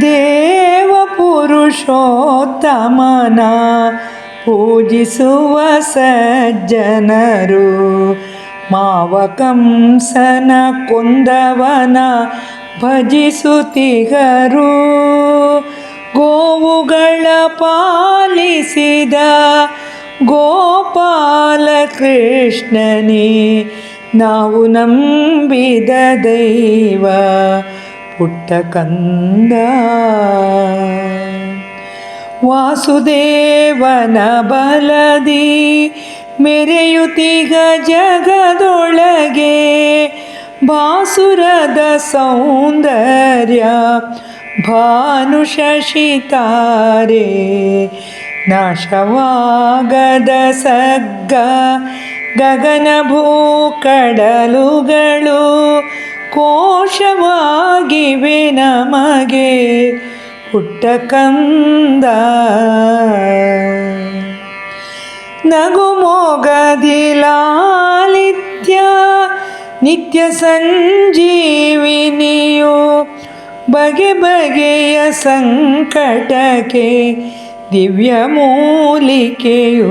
ದೇವ ಪುರುಷೋತ್ತಮನ ಪೂಜಿಸುವ ಸಜ್ಜನರು. ಮಾವಕಂಸನ ಕುಂದವನ ಭಜಿಸುತ್ತಿಗರು ಗೋವುಗಳ ಪಾಲಿಸಿದ ಗೋಪಾಲ ಕೃಷ್ಣನೇ ನಾವು ನಂಬಿದ ದೈವ. ಪುಟ್ಟ ಕಂದ. ವಾಸುದೇವನ ಬಲದಿ ಮೆರೆಯುತಿಗ ಜಗದೊಳಗೆ ಬಾಸುರದ ಸೌಂದರ್ಯ ಭಾನು ಶಶಿತಾರೆ ನಾಶವಾಗದ ಸಗ್ಗ ಗಗನ ಭೂಕಡಲುಗಳು ಕೋಶವಾಗಿವೆ ನಮಗೆ ಹುಟ್ಟ ಕಂದ. ನಗು ಮೊಗದಿಲಾಲಿತ್ಯ ನಿತ್ಯ ಸಂಜೀವಿನಿಯು ಬಗೆ ಬಗೆಯ ಸಂಕಟಕ್ಕೆ ದಿವ್ಯ ಮೂಲಿಕೆಯು.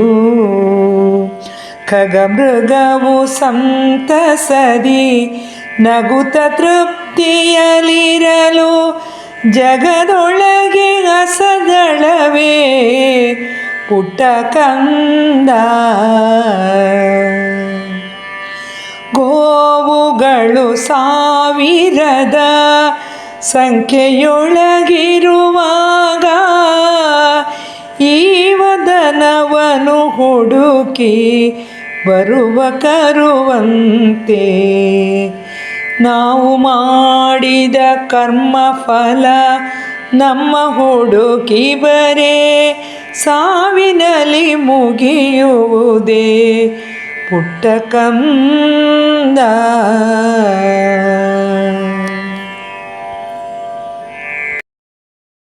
ಖಗಮೃಗವು ಸಂತಸದಿ, ನಗುತ ತೃಪ್ತಿಯಲಿರಲು ಜಗದೊಳಗೆ ಹಸದಳವೇ ಪುಟ್ಟ ಕಂದ ಗೋವುಗಳು ಸಾವಿರದ ಸಂಖ್ಯೆಯೊಳಗಿರುವಾಗ ಈ ವದನವನು ಹುಡುಕಿ ಬರುವ ಕರುವಂತೆ ನಾವು ಮಾಡಿದ ಕರ್ಮ ಫಲ ನಮ್ಮ ಹುಡುಕಿ ಬರೇ ಸಾವಿನಲ್ಲಿ ಮುಗಿಯುವುದೇ ಪುಟ್ಟ ಕಂದ.